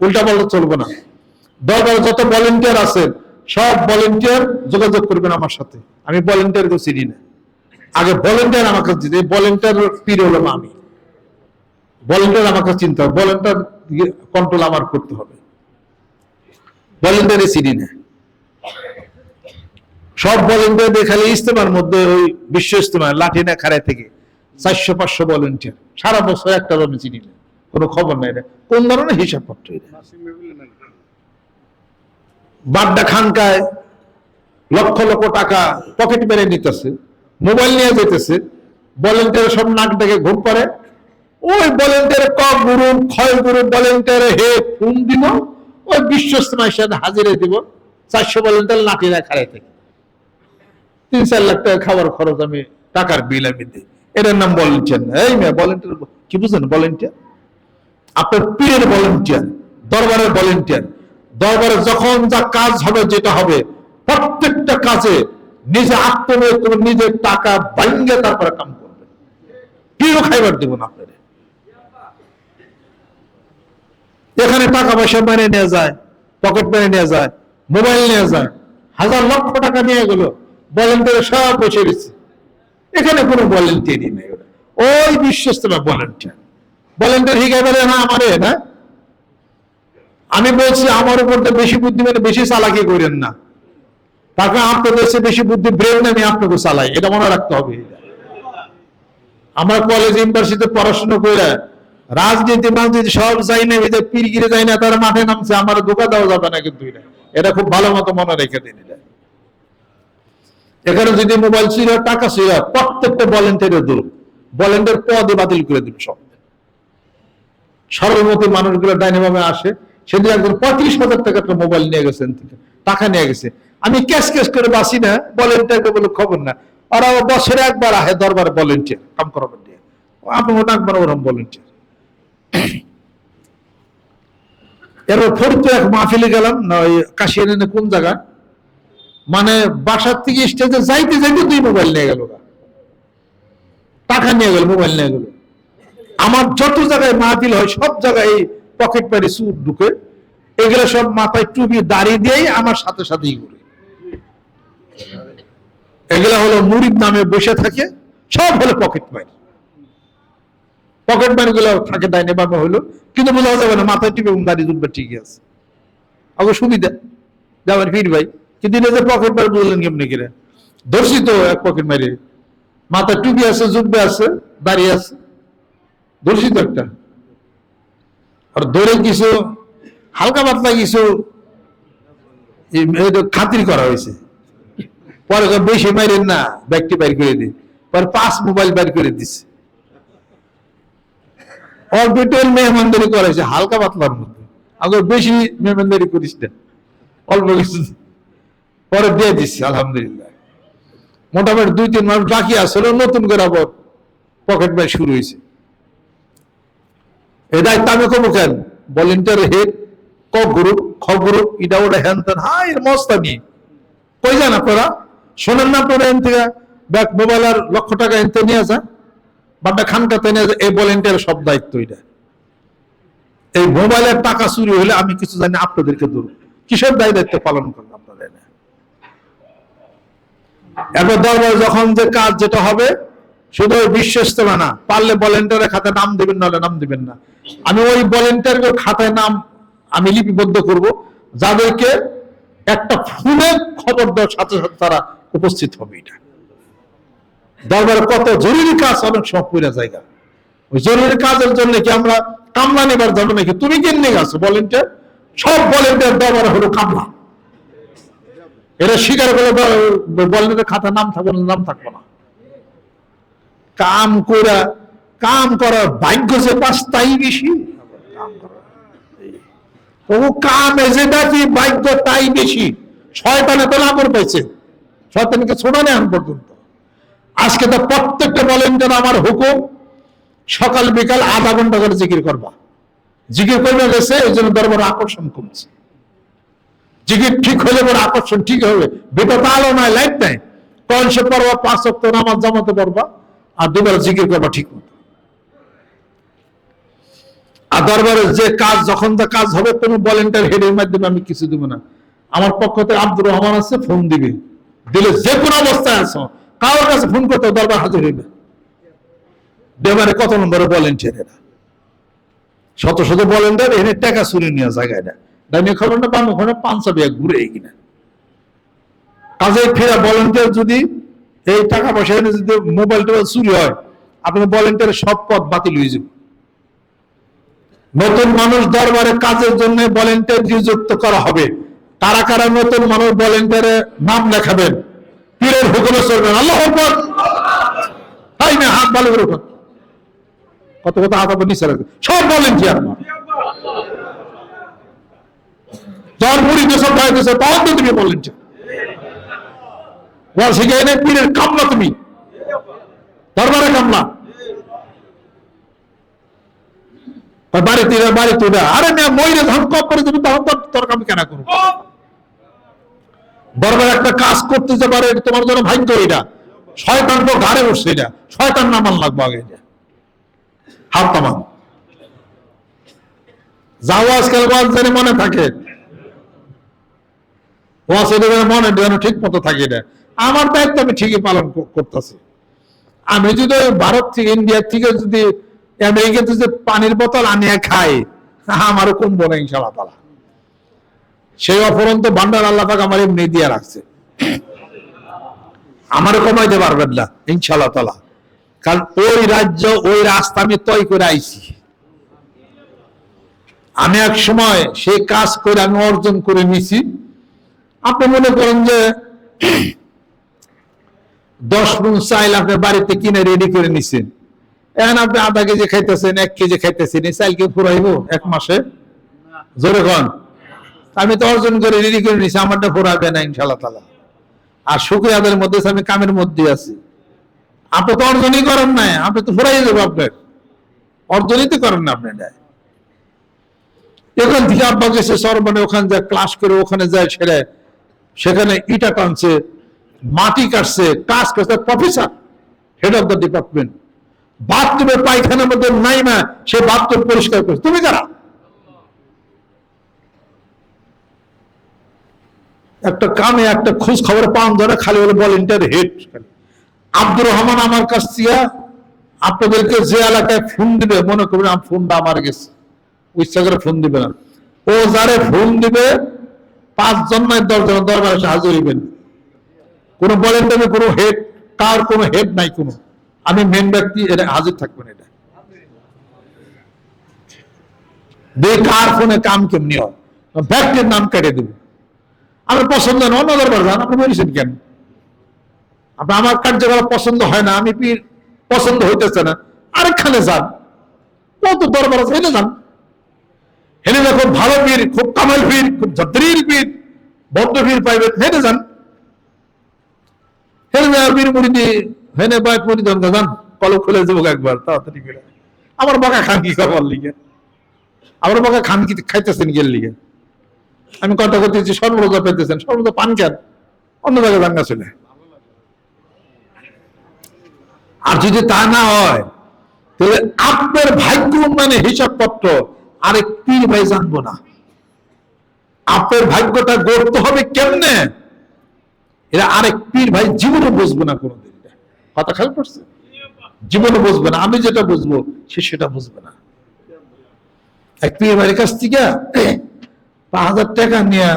উল্টা পাল্টা চলবে না। দরকার যত ভলেন্টিয়ার আছেন সব ভলেন্টিয়ার যোগাযোগ করবেন আমার সাথে। আমি ভলেন্টিয়ার কেউ চিনি না। আগে ভলেন্টিয়ার আমাকে দিতে ভলেন্টিয়ার পীর হলাম আমি। ভলেন্টিয়ার আমাকে চিনতে হবে। ভলেন্টিয়ার কন্ট্রোল আমার করতে হবে। ভলেন্টিয়ারে চিনি না। সব ভলেন্টিয়ার দেখালে ইস্তেমার মধ্যে ওই বিশ্ব ইস্তেমা লাঠি না খাড়ায় থেকে। চারশো, পাঁচশো ভলেন্টিয়ার সারা বছর একটা আমি চিনি না। কোনো খবর নাই এটা কোন ধরনের হিসাবপত্র এটা? বাড্ডা খানকায় লক্ষ লক্ষ টাকা পকেট মেরে নিতেছে, মোবাইল নিয়ে যেতেছে ভলেন্টিয়ার সব নাক ডেকে ঘুম পারে ওই ভলেন্টিয়ার ক গুরু, ক্ষয় গুরু ভলেন্টিয়ার হে ফোন দিব, ওই বিশ্ব ইস্তেমায় সাথে হাজিরে দিব, চারশো ভলেন্টিয়ার লাঠি না খাড়ায় থেকে। তিন চার লাখ টাকা খাবার খরচ আমি, টাকার বিল আমি দিই। এটার নাম ভলেন্টিয়ার এই মেয়ে ভলেন্টিয়ার কি বুঝলেন? ভলেন্টিয়ার আপনার পীরের ভলেন্টিয়ার দরবারের ভলেন্টিয়ার দরবারে যখন যা কাজ হবে, যেটা হবে, প্রত্যেকটা কাজে নিজে আত্মনিয়োগ করে নিজের টাকা বাইঙ্গে তারপরে কাম করবে। পীরও খাইবার দেব না আপনার। এখানে টাকা পয়সা মেনে নিয়ে যায়, পকেট মেনে নিয়ে যায়, মোবাইল নিয়ে যায়, হাজার লক্ষ টাকা নিয়ে গেল ভলেন্টিয়ার সব বসে গেছে এখানে কোনো ভলেন্টিয়ারই নেই। ওই বিশ্বস্তরা ভলেন্টিয়ার ভলেন্টিয়ার হিগাইবারে না আমারে না আমি বলছি আমার উপর তো বেশি বুদ্ধি মানে বেশি চালাকি করেন না। তারপরে আপনার দেশে বেশি বুদ্ধি ব্রেন আমি আপনাকে চালাই, এটা মনে রাখতে হবে। আমরা কলেজ ইউনিভার্সিটিতে পড়াশোনা করে রাজনীতি রাজনীতি সব যাই না এদের পীরগিরে যাই না, তারা মাঠে নামছে, আমার ধোকা দেওয়া যাবে না কিন্তু এটা। এটা খুব ভালো মতো মনে রেখে দিন এটা। এখানে যদি মোবাইল ছিল টাকা ছিল প্রত্যেকটা ভলেন্টিয়ারের দূর ভলেন্টিয়ার পদে বাতিল করে দিন সব। সর্বমতি মানুষগুলো ডাইনে ভাবে আসে সেদিন একজন পঁয়ত্রিশ হাজার টাকা একটা মোবাইল নিয়ে গেছেন টাকা নিয়ে গেছে। আমি ক্যাশ ক্যাশ করে বাসি না ভলেন্টিয়ারকে বলে খবর না। ওরা বছরে একবার আহে, দরবারে ভলেন্টিয়ার কাম করাবেন দিয়ে আপনি ওটা ওরকম ভলেন্টিয়ার এরপর ফরিদপুর এক মাহফিলে গেলাম, না, ওই কাশিয়ানে কোন জায়গা? মানে বাসার থেকে স্টেজে যাইতে যাইতে দুই মোবাইল নিয়ে গেল টাকা নিয়ে গেল মোবাইল নিয়ে গেল। আমার যত জায়গায় মাহফিল হয়, সব জায়গায় এই পকেট পারি সুর ঢুকে। এগুলো সব মাথায় টুপি দাঁড়িয়ে দিয়েই আমার সাথে সাথেই ঘুরে। এগুলা হলো মুরিদ নামে বসে থাকে, সব হলো পকেট মারি। পকেটগুলো থাকে হলো, কিন্তু বোঝা যাবে না, মাথায় টিপে দাঁড়িয়ে দুধবে ঠিকই আছে। আগে সুবিধা যাবেন ফির ভাই, কিন্তু এটা পকেট মারি বললেন কেমনি ধরছি তো এক পকেট মারি। মাথায় টুপি আছে, জুব্বে আছে দাঁড়িয়ে আছে। ধরছি তো একটা। আর ধরে কিছু, হালকা পাতলা কিছু খাতির করা হয়েছে। পরে বেশি মাইরেন না, ব্যাগটি বাইর করে দিই পরে পাঁচ মোবাইল বাইর করে দিছে। অল্প টেল মেহমানদারি করেছে হালকা পাতলার মধ্যে। আগে বেশি মেহমানদারি করিস না, অল্প কিছু। পরে দিয়ে দিচ্ছে আলহামদুলিল্লাহ। মোটামুটি দুই তিন মাস বাকি আসলে নতুন করে আবার পকেট ব্যাগ শুরু হয়েছে। এই দায়িত্ব আমি কেন? ভলেন্টিয়ার হেড ক গ্রুপ খ গ্রুপ এটা ওটা হ্যান হ্যাঁ এর মস্তানি কই যান আপনারা? শোনেন না আপনারা এন থেকে? আর লক্ষ টাকা এনতে নিয়ে বাড্ডা এই ভলেন্টিয়ার সব দায়িত্ব এটা। এই মোবাইলের টাকা চুরি হলে আমি কিছু জানি আপনাদেরকে দূর কিসের দায় দায়িত্ব পালন করলাম আপনারা দরবারে যখন যে কাজ যেটা হবে শুধু ওই বিশ্ব না পারলে ভলেন্টিয়ারের খাতায় নাম দিবেন, নাহলে নাম দিবেন না। আমি ওই ভলেন্টিয়ারের খাতায় নাম আমি লিপিবদ্ধ করব, যাদেরকে একটা ফোনের খবর দেওয়ার সাথে সাথে তারা উপস্থিত হবে এটা। দরবারে কত জরুরি কাজ অনেক সময় পুরা জায়গা। ওই জরুরি কাজের জন্য কি আমরা কামলা নেবার জন্য নাকি? তুমি কেমনি গেছো ভলেন্টিয়ার সব ভলেন্টিয়ার দরবারে হলো কামলা। এরা স্বীকার করে ভলেন্টিয়ারের খাতা নাম থাকবে না, নাম থাকবে না। কাম করা কাম করার ভাগ্য যে পাস তাই বেশি। কাম কি ভাগ্য তাই বেশি। শয়তানে তো লাভর পাইছে। শয়তানকে পর্যন্ত। আজকে তো প্রত্যেকটা ভলেন্টিয়ার আমার হুকুম সকাল বিকাল আধা ঘণ্টা করে জিকির করবা। জিকির করবে গেছে এই জন্য দরবার আকর্ষণ কমছে। জিকির ঠিক হলে পরে আকর্ষণ ঠিক হবে। বেটা আলো নাই লাইট নাই। কনসে পড়বা পাঁচ সপ্ত নামাজ জামাতে পড়বা। আর দুবার জিকির করবা ঠিক মতো। আর দরবারে যে কাজ, যখন যা কাজ হবে, কোনো ভলেন্টিয়ার হেডের মাধ্যমে আমি কিছু দিব না। আমার পক্ষ থেকে আব্দুর রহমান আছে, ফোন দিবে। দিলে যে কোনো অবস্থায় আছো, কারোর কাছে ফোন করতে দরবার হাজির হইবে। দেবারে কত নম্বরে ভলেন্টিয়ার এরা? শত শত ভলেন্টিয়ার এনে টাকা চুরি নিয়ে জায়গায় না ডাইনে খবর না বাম পাঞ্জাবি এক ঘুরে কিনা। কাজে ফেরা ভলেন্টিয়ার যদি এই টাকা পয়সা এনে যদি মোবাইল টোবাইল চুরি হয় আপনার ভলেন্টিয়ারের সব পথ বাতিল হয়ে যাবে। নতুন মানুষ দরবারে কাজের জন্য ভলেন্টিয়ার নিযুক্ত করা হবে। তারা কারা নতুন মানুষ ভলেন্টিয়ারে নাম লেখাবেন? পীরের হুকুমে চলবেন। আল্লাহ তাই না? হাত ভালো করে। কত কত হাত নিচে রাখবে সব ভলেন্টিয়ার যার মুড়ি দেশে ভয় দেশে তখন তো তুমি ভলেন্টিয়ার পীরের কামলা তুমি। দরবারে কামলা এরা বাড়িতে আরে করে তখন কেন করব। দরবার একটা কাজ করতে যে পারে, এটা তোমার জন্য ভাগ্য এটা। শয়তান তো ঘাড়ে উঠছে আগে আজকাল যেন মনে থাকে। মনে যেন ঠিক মতো থাকে এটা। আমার দায়িত্ব আমি ঠিকই পালন কর- করতেছি। আমি যদি ভারত থেকে, ইন্ডিয়া থেকে যদি, আমেরিকাতে যদি পানির বোতল আনিয়ে খাই, আমারও কমবো না ইনশাল্লাহ তালা সেই অপরন্ত ভান্ডার আল্লাহ পাক আমার এমনি দিয়ে রাখছে। আমারও কমাইতে পারবেন না ইনশাল্লাহ তালা কারণ ওই রাজ্য, ওই রাস্তা আমি তৈ করে আইছি। আমি এক সময় সেই কাজ করে আমি অর্জন করে নিছি। আপনি মনে করেন যে দশ মন চাইল আপনার বাড়িতে কিনে রেডি করে নিছেন। এখন আপনি আধা কেজি খাইতেছেন, এক কেজি খাইতেছেন, এই চাইল কি ফুরাইবো এক মাসে? জোরে কন। আমি তো অর্জন করে রেডি করে নিছি, আমারটা ফুরাবে না ইনশাল্লাহ তালা আর শুক্রিয়াদের মধ্যে আমি কামের মধ্যে আছি। আপনি তো অর্জনই করেন না আপনি তো ফুরাই যাব আপনার। অর্জনই তো করেন না আপনি এটা। এখান থেকে আব্বা গেছে সরবানে ওখানে যায় ক্লাস করে ওখানে যায় ছেড়ে সেখানে ইটা টানছে। মাটি কাটছে, কাজ করছে professor head of the department বাথরুমে পায়খানার মধ্যে নাই না সে বাথরুম পরিষ্কার করছে। তুমি কারা একটা কামে একটা খোঁজ খবর পান ধরে খালি বলে ভলেন্টিয়ার হেড আব্দুর রহমান আমার কাছ থেকে আপনাদেরকে যে এলাকায় ফোন দিবে, মনে করবেন আমার ফোনটা আমার গেছে। ইচ্ছা করে ফোন দিবে না। ও যারে ফোন দিবে, পাঁচজন নয় দশজন দরবার হাজির হইবেন। কোনো ভলেন্টিয়ারে কোনো হেড কার কোনো হেড নাই কোনো। আমি মেন ব্যক্তি, এটা হাজির থাকবেন এটা। দেখ কার ফোনে কাম কেমনি হয় ব্যক্তির নাম কেটে দেবো। আমার পছন্দ না, অন্য দরবার যান, আপনি বলেছেন কেন? আপনি আমার কার্যকলাপ পছন্দ হয় না, আমি পীর, পছন্দ হইতেছে না। আরেকখানে যান। কত দরবার আছে, হেলে যান। হেলে যা ভালো পীর, খুব কামাল পীর, খুব যদ্রির পীর, বদ্ধ পীর পাইবেন, হেলে যান। মুড়ি খুলে যাব একবার, তাড়াতাড়ি করে। আমার খান কি খাবার লিগে? আমার খান কি খাইতেছেন গেল লিগে? আমি কথা করতেছি সর্বরোজা পেতেছেন সর্বরোজা পান কেন অন্য জায়গায় দাঙ্গা চলে। আর যদি তা না হয়, তাহলে আপনার ভাগ্য উন্নয়নের হিসাবপত্র, আরেক পীর ভাই জানব না। আপনার ভাগ্যটা গড়তে হবে কেমনে? এরা আরেক পীর, ভাই, জীবনে বুঝব না কোনোদিন। কথা খেয়াল করছে? জীবনে বুঝবে না। আমি যেটা বুঝব, সে সেটা বুঝবে না। এক পীর ভাইয়ের কাছ থেকে পাঁচ হাজার টাকা নিয়ে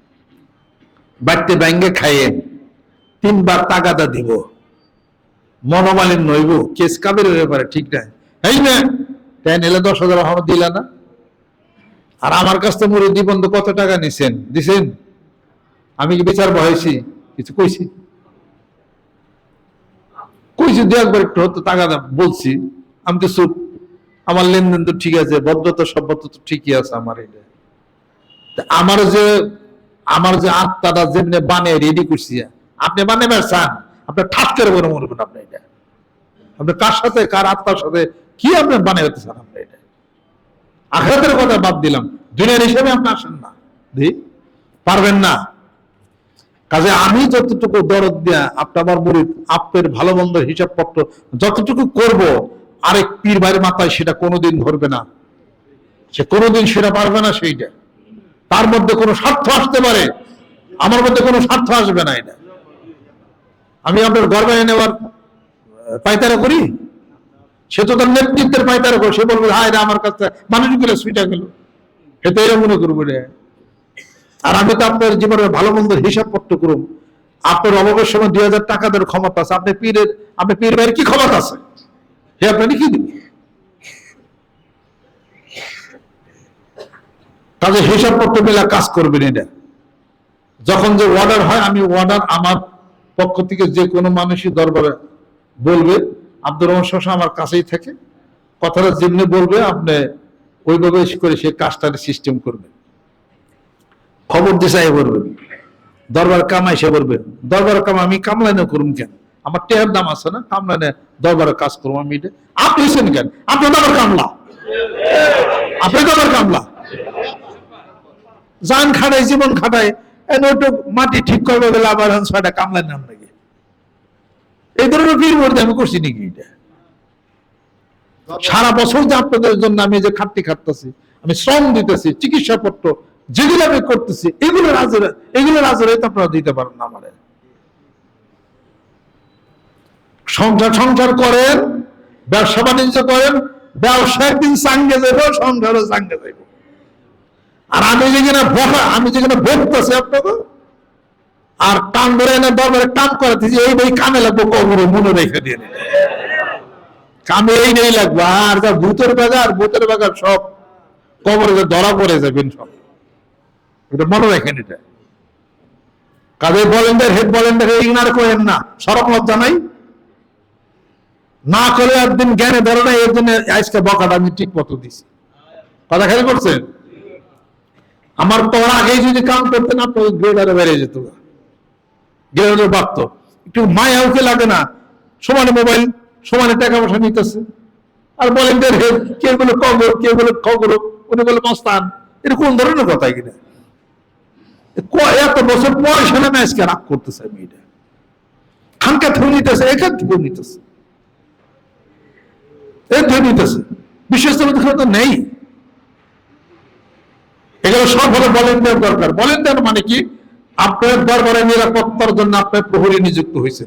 বাড়তে ব্যাঙ্গে খাইয়ে তিনবার টাকাটা দিব। মনোমালিন নইব কেস কাবের ব্যাপারে ঠিক নাই। এই না তাই নিলে দশ হাজার আমার দিলা না। আর আমার কাছ থেকে মুরব্বী বন্ধু কত টাকা নিছেন? দিছেন? আমি কি বিচার বহাইছি কিছু কইছি? কইছি, দু একবার একটু হতো টাকা বলছি। আমি তো চুপ। আমার লেনদেন তো ঠিক আছে, ভদ্রতা, সভ্যতা তো ঠিকই আছে আমার এটা। আমার যে আমার যে আত্মাটা যেমনি বানিয়ে রেডি করছি, আপনি বানাবেন চান আপনার ঠাস করে বলে মরবেন আপনি এটা। আপনি কার সাথে, কার আত্মার সাথে কি আপনি বানাইতে চান আপনি এটা? আঘাতের কথা বাদ দিলাম। দুনিয়ার হিসেবে আপনি আসেন না। পারবেন না। কাজে আমি যতটুকু দরদ দেয়া আপনি আমার মুরিদ আপনার ভালো মন্দ হিসাবপত্র যতটুকু করব আরেক পীর ভাইয়ের মাথায় সেটা কোনোদিন ধরবে না। সে কোনোদিন সেটা পারবে না সেইটা। তার মধ্যে কোনো স্বার্থ আসতে পারে। আমার মধ্যে কোনো স্বার্থ আসবে না এটা। আমি আপনার গর্বে নেওয়ার আহ, পায়তারা করি? সে তো তার নেতৃত্বের পায়তারা করে। সে বলবে হায় রে আমার কাছে মানুষগুলো সুইটা গেল। সে তো এরা মনে করব রে। আর আমি তো আপনার জীবনের ভালো মন্দের হিসাব পত্র করুন। আপনার অবকাশ সময় দুই হাজার টাকা দেওয়ার ক্ষমতা আছে। আপনি পীরের, আপনি পীর ভাইয়ের কি ক্ষমতা আছে? সে আপনাকে কি দিবে? কাজে হিসাব পত্র মেলা কাজ করবেন এটা। যখন যে অর্ডার হয়, আমি অর্ডার আমার পক্ষ থেকে যে কোনো মানুষই দরবারে বলবে, আব্দুর রহমান শশা আমার কাছেই থাকে। কথাটা যেমনি বলবে, আপনি ওইভাবে করে সে কাজটার সিস্টেম করবে। খবর দিশাই করবেন দরবার কামাই সে করবে দরবার কাম আমি কামলাইনে করুন কেন? আমার টেহার দাম আছে না, কামলাইনে দরবারে কাজ করব আমি আপনি হয়েছেন কেন? আপনি দরবার কামলা। আপনি দরবার কামলা। জান খাটাই জীবন এনে একটু মাটি ঠিক করবে গেলে আবার ছয়টা কামলার নাম নাকি? এই ধরনের বীর মধ্যে আমি করছি নাকি এটা? সারা বছর যে আপনাদের জন্য আমি যে খাটতি খাটতেছি, আমি শ্রম দিতেছি চিকিৎসা পত্র যেগুলো আমি করতেছি, এগুলো রাজের এগুলো রাজের তো আপনারা দিতে পারেন না আমারে। সংসার সংসার করেন, ব্যবসা বাণিজ্য করেন ব্যবসা একদিন সাঙ্গে যাইব, সংসারও সাঙ্গে যাইব। আর আমি যেখানে বসা, আমি যেখানে ভোগতেছি আপনাকে আর টান ধরে এনে দরবারে কাম করাতেছি এই বই কামে লাগবো, কবরে মনে রেখে দিয়ে কামে এই নেই লাগবে, আর যা ভূতের বাগার ভূতের বাগার সব কবরে যে ধরা পড়ে যাবেন সব। এটা মনে রাখেন এটা। কাজে বলেন্ডার হেড বলেন্ডার ইগনার করেন না। সরব লজ্জা নাই। না করে একদিন জ্ঞানে ধরে না এর জন্য আজকে বকাটা আমি ঠিক মতো দিছি। কথা খেয়াল করছেন? আমার তো আগেই যদি কাম করতেন আপনার গ্রেডারে বেড়ে যেত। গ্রেডারে বাড়ত একটু মায়া ওকে লাগে না। সমানে মোবাইল, সমানে টাকা পয়সা নিতেছে। আর বলেন যে হে কে বলে কগর কে বলে খগর উনি বলে মস্তান। এটা কোন ধরনের কথা কিনা? এত বছর পয়সা রাগ করতেছে আমি এটা খানকা নিতেছে নিতেছে। এর নিতেছে। বিশেষ তো নেই। এগুলো সব হলো দরকার। মানে কি? আপনার দরবারে নিরাপত্তার জন্য আপনার প্রহরী নিযুক্ত হয়েছে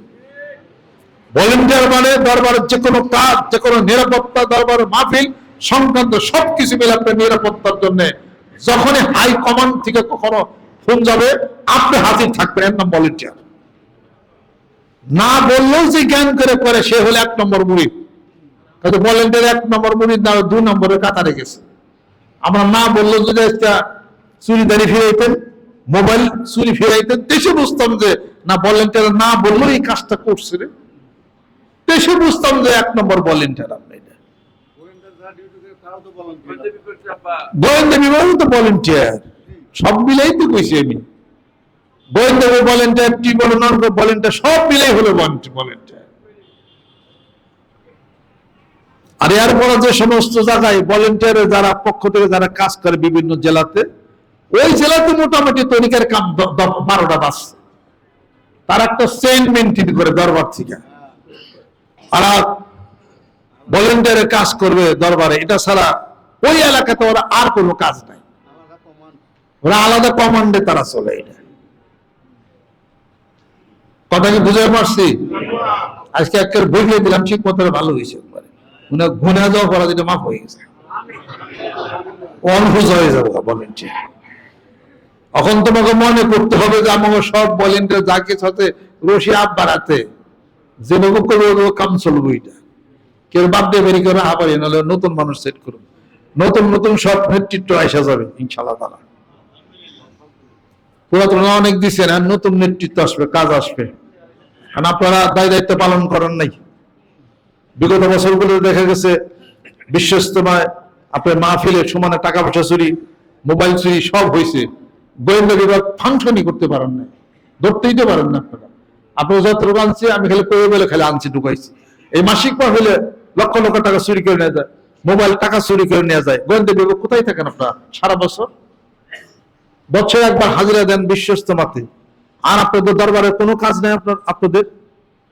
ভলেন্টিয়ার মানে দরবারের যে কোনো কাজ, যে কোনো নিরাপত্তা, দরবার, মাহফিল সংক্রান্ত সবকিছু মিলে আপনার নিরাপত্তার জন্য। যখনই হাই কমান্ড থেকে কখনো ফোন যাবে আপনি হাজির থাকবেন এর নাম ভলেন্টিয়ার না বললেও যে জ্ঞান করে করে সে হলো এক নম্বর মুড়ি কাজে ভলেন্টিয়ার এক নম্বর মুড়ির না দুই নম্বরের কাতারে গেছে। আমরা না বলল যদি একটা চুরি দাঁড়িয়ে ফিরাইতেন মোবাইল চুরি ফিরাইতেন দেশে বুঝতাম যে না ভলেন্টিয়ার না বললেও এই কাজটা করছে রে। দেশে বুঝতাম যে এক নম্বর ভলেন্টিয়ার আপনি এটা। গোয়েন্দা বিভাগ তো ভলেন্টিয়ার সব মিলাই তো কইছি আমি গোয়েন্দা ভলেন্টিয়ার টি বলো নন ভলেন্টিয়ার সব মিলাই হলো ভলেন্টিয়ার আর এরপরে যে সমস্ত জায়গায় ভলেন্টিয়ারে যারা পক্ষ থেকে যারা কাজ করে বিভিন্ন জেলাতে, ওই জেলাতে মোটামুটি তরিকার কাম বারোটা বাজছে। তারা একটা চেইন মেনটেন করে দরবার থেকে। আর ভলেন্টিয়ারে কাজ করবে দরবারে। এটা ছাড়া ওই এলাকাতে ওরা আর কোনো কাজ নাই। ওরা আলাদা কমান্ডে তারা চলে এটা। কথা কি বুঝতে পারছি? আজকে একের বুঝিয়ে দিলাম, ঠিক মতো ভালো হয়েছে একবারে। যাওয়া যেটা মাফ হয়ে গেছে। হয়ে যাব ভলেন্টিয়ার এখন তোমাকে মনে করতে হবে যে আমাকে সব আছে, রশি আপ বাড়াতে। যে নবু করবে কাম চলবো এটা। কেউ বাদ দিয়ে বেরিয়ে করে আবার নাহলে নতুন মানুষ সেট করুন। নতুন নতুন সব নেতৃত্ব আসা যাবে ইনশাল্লাহ তারা পুরাতন অনেক দিচ্ছেন আর নতুন নেতৃত্ব আসবে, কাজ আসবে। কারণ আপনারা দায় দায়িত্ব পালন করেন নাই। বিগত বছরগুলো দেখা গেছে, বিশ্বস্তমায় আপনার মাহফিলে সমানে টাকা পয়সা চুরি, মোবাইল চুরি সব হয়েছে গোয়েন্দা বিভাগ ফাংশনই করতে পারেন না ধরতেই তো পারেন না আপনারা। আপনার যত আনছি, আমি খালি পেয়ে বলে খালি আনছি, ঢুকাইছি। এই মাসিক মাহফিলে লক্ষ লক্ষ টাকা চুরি করে নেওয়া যায়, মোবাইল টাকা চুরি করে নেওয়া যায়। গোয়েন্দা বিভাগ কোথায় থাকেন আপনারা? সারা বছর? বছরে একবার হাজিরা দেন বিশ্বস্ত মাতে আর আপনাদের দরবারে কোনো কাজ নেই আপনার আপনাদের।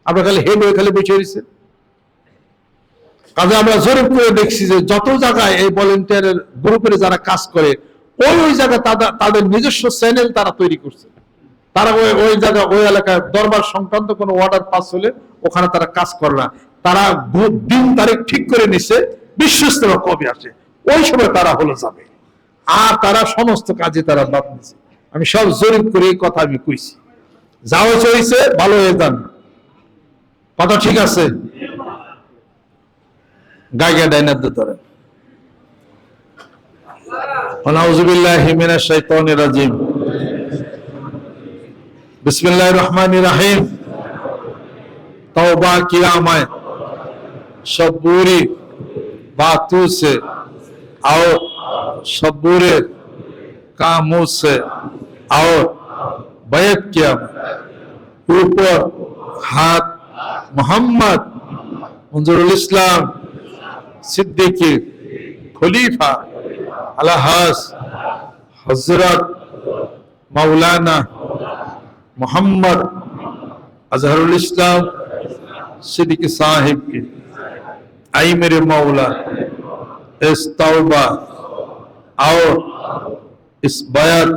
আপনার খালি হয়ে খালি বেঁচে রয়েছে। কাজে আমরা জরিপ করে দেখছি যে যত জায়গায় এই ভলেন্টিয়ারের গ্রুপের যারা কাজ করে, ওই ওই জায়গায় তাদের নিজস্ব চ্যানেল তারা তৈরি করছে। তারা ওই ওই জায়গা ওই এলাকায় দরবার সংক্রান্ত কোনো অর্ডার পাস হলে ওখানে তারা কাজ করে না। তারা দিন তারিখ ঠিক করে নিছে বিশ্ব ইস্তেমা কবে আসে ওই সময় তারা হলো যাবে। আর তারা সমস্ত কাজে তারা বাদ দিয়েছে। আমি সব জরিপ করে এই কথা আমি কইছি। যা হয়েছে ভালো হয়ে যান। কথা ঠিক আছে? গাইগা ডাইনার ধরেন বিসমিল্লাহ রহমান সব सब बुरी बातों से और बुरे कामों से और बैत ऊपर हाथ मोहम्मद मंजरुल इस्लाम सिद्दीकी खलीफा अलहास हज़रत मौलाना मोहम्मद अजहरुल इस्लाम सिद्दीकी साहिब की। आई मेरे मौला, इस तौबा آؤ اس بیعت